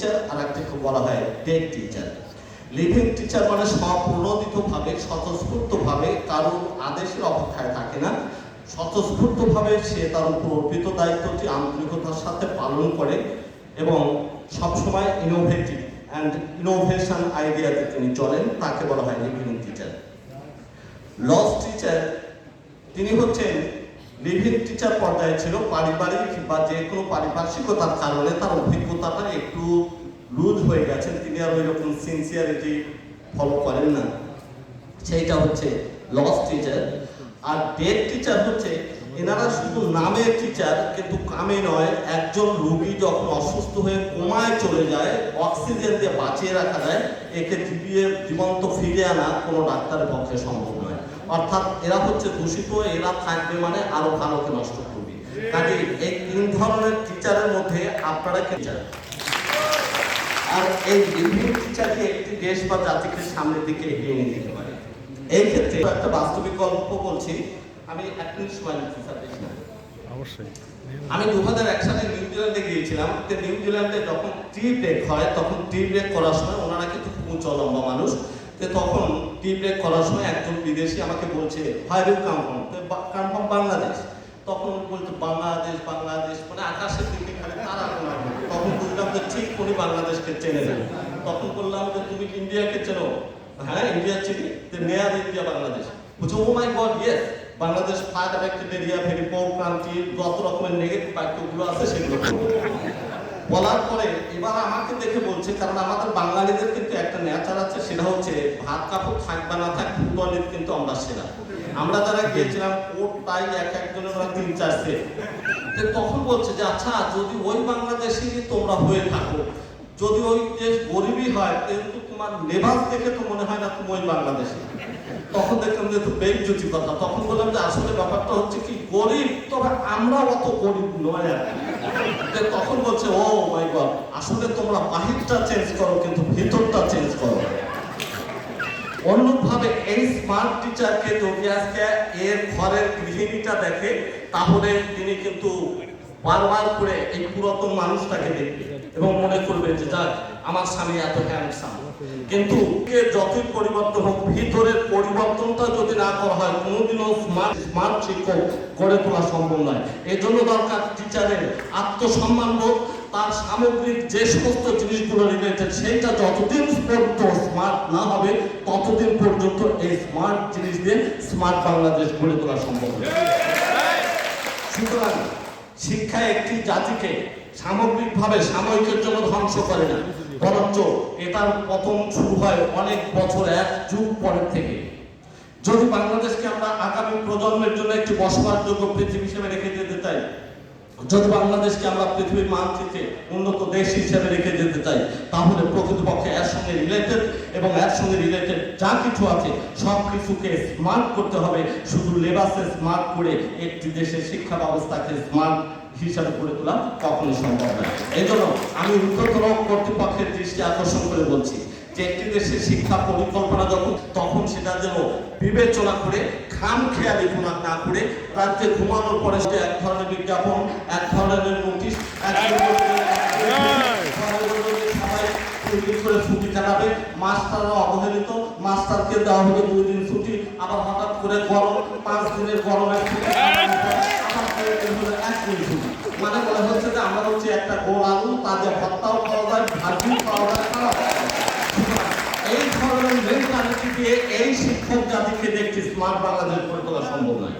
Teacher আর বলা হয় dead teacher living teacher মানে স্বপ্রণোদিতভাবে, স্বতঃস্ফূর্তভাবে কারোর আদেশের অপেক্ষায় থাকে না। স্বতঃস্ফূর্তভাবে সে তার উপর অর্পিত দায়িত্বটি আন্তরিকতার সাথে পালন করে এবং সবসময় ইনোভেটিভ অ্যান্ড ইনোভেশন আইডিয়াতে তিনি চলেন, তাকে বলা হয় লিভিং টিচার লস টিচার তিনি হচ্ছেন লিভিং টিচার পর্যায়ে ছিল পারিবারিক বা যে কোনো পারিপার্শ্বিকতার কারণে তার অভিজ্ঞতাটা একটু লুজ হয়ে গেছেন তিনি আর ওই রকম সিনসিয়ারিটি ফলো করেন না। সেইটা হচ্ছে লস টিচার আর ডেড টিচার হচ্ছে এনারা শুধু নামে টিচার কিন্তু কামে নয়, একজন রোগী যখন অসুস্থ হয়ে কোমায় চলে যায় অক্সিজেন দিয়ে বাঁচিয়ে রাখা যায়, একে জীবিয়ে, জীবন্ত ফিরে আনা কোনো ডাক্তারের পক্ষে সম্ভব নয়। অর্থাৎ এরা হচ্ছে দূষিত এরা থাকবে মানে আরও ভালোকে নষ্ট করবে। কাজে এই তিন ধরনের টিচারের মধ্যে আপনারা টিচার? আর এই বিভিন্ন টিচারকে একটি দেশ বা জাতিকে সামনের দিকে এগিয়ে নিয়ে যেতে পারে। এই ক্ষেত্রে একটা বাস্তবিক গল্প বলছি আমি এক মিনিট সময় নিচ্ছি স্যার অবশ্যই। আমি দু হাজার এক সালে নিউজিল্যান্ডে গিয়েছিলাম তো নিউজিল্যান্ডে যখন টি ব্রেক হয় তখন টি ব্রেক করার সময় ওনারা কিন্তু খুব উঁচু লম্বা মানুষ তো তখন টি ব্রেক করার সময় একজন বিদেশি আমাকে বলছে hi you come from come from Bangladesh তখন বলছে, বাংলাদেশ বাংলাদেশ। মানে আকাশের দিকে খালি তারা তখন বুঝলাম যে, ঠিক, উনি বাংলাদেশকে চেনে নেন তখন বললাম যে, তুমি ইন্ডিয়াকে চেনো? হ্যাঁ ইন্ডিয়া চিনি। মেয়াদ ইন্ডিয়া, বাংলাদেশ। বলছে ও my god yes Bangladesh fire affected area very poor country যত রকমের নেগেটিভ বাক্যগুলো আছে সেগুলো। বলার পরে এবার আমাকে দেখে বলছে, কারণ আমাদের বাঙালিদের কিন্তু একটা নেচার আছে, সেটা হচ্ছে ভাত কাপড় থাকবে না থাক ফুটবলের কিন্তু আমরা সেরা। আমরা যারা গিয়েছিলাম কোট টাই এক একজনের ওরা তিন চার সেট তখন বলছে যে আচ্ছা যদি ওই বাংলাদেশি তোমরা হয়ে থাকো, যদি ওই দেশ গরিবই হয়, কিন্তু তোমার লেবাস দেখে তো মনে হয় না তুমি ওই বাংলাদেশি। তখন দেখলাম যে, তো বেঞ্জুতি কথা। তখন বললাম যে, আসলে ব্যাপারটা হচ্ছে কি, গরিব, তবে আমরা অত গরিব নয় আর কি। যে তখন বলছে, ও মাই গড আসলে তোমরা বাহিরটা চেঞ্জ করো, কিন্তু ভিতরটা চেঞ্জ করো। অনুরূপভাবে এই স্মার্ট টিচারকে যদি আজকে এর ঘরের গৃহিণীটা দেখে, তাহলে তিনি কিন্তু বারবার করে এই পুরাতন মানুষটাকে দেখবে এবং মনে করবে যে, যাক, আমার স্বামী এত হ্যান্ডসাম কিন্তু কে যতই পরিবর্তন হোক, ভিতরের পরিবর্তনটা যদি না করা হয়, কোনোদিনও স্মার্ট স্মার্ট শিক্ষক গড়ে তোলা সম্ভব নয়। এই জন্য দরকার টিচারের আত্মসম্মান বোধ, তার সামগ্রিক যে সমস্ত জিনিসগুলো রিলেটেড সেইটা যতদিন পর্যন্ত স্মার্ট না হবে, ততদিন পর্যন্ত এই স্মার্ট জিনিস দিয়ে স্মার্ট বাংলাদেশ গড়ে তোলা সম্ভব সুতরাং শিক্ষা একটি জাতিকে সামগ্রিকভাবে সাময়িকের জন্য ধ্বংস করে না। বরঞ্চ এটার পতন শুরু হয় অনেক বছর এক যুগ পরের থেকে। যদি বাংলাদেশকে আমরা আগামী প্রজন্মের জন্য একটি বসবাসযোগ্য পৃথিবী হিসেবে রেখে যেতে চাই যদি বাংলাদেশকে আমরা পৃথিবীর মানচিত্রে উন্নত দেশ হিসেবে রেখে যেতে চাই, তাহলে প্রকৃতপক্ষে এর সঙ্গে রিলেটেড এবং এর সঙ্গে রিলেটেড যা কিছু আছে সব কিছুকে স্মার্ট করতে হবে। শুধু লেবাসে স্মার্ট করে একটি দেশের শিক্ষা ব্যবস্থাকে স্মার্ট হিসাবে করে তোলা কখনোই সম্ভব নয়। এই জন্য আমি উচ্চতর কর্তৃপক্ষের দৃষ্টি আকর্ষণ করে বলছি যে একটি দেশের শিক্ষা পরিকল্পনা যখন, তখন সেটা যেন বিবেচনা করে খাম খেয়ালি না করে। রাজ্যে ঘুমানোর পরে সে এক ধরনের বিজ্ঞাপন এক ধরনের নোটিশ এক ধরনের সবাই দুই করে ছুটি কাটাবে। মাস্টাররা অবহেলিত। মাস্টারকে দেওয়া হবে দুই দিন ছুটি। আবার হঠাৎ করে গরম পাঁচ দিনের এক দিন ছুটি। মানে হচ্ছে যে আমরা হচ্ছে একটা গোল আলু তাদের খাওয়া যায় ভাজিও খাওয়া যায় এই ধরনের মেন্টালিটি দিয়ে এই শিক্ষক জাতিকে দেখছি স্মার্ট বাংলাদেশ করে তোলা সম্ভব নয়।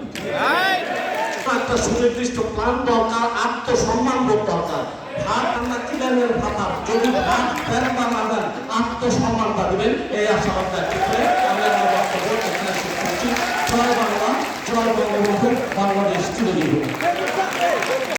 একটা সুনির্দিষ্ট প্ল্যান দরকার আত্মসম্মান বোধ দরকার। ভাত আমরা কিলানের ভাতা? যদি ভাত ফেরত না দেন আত্মসম্মানটা দিবেন এই আশাবাদ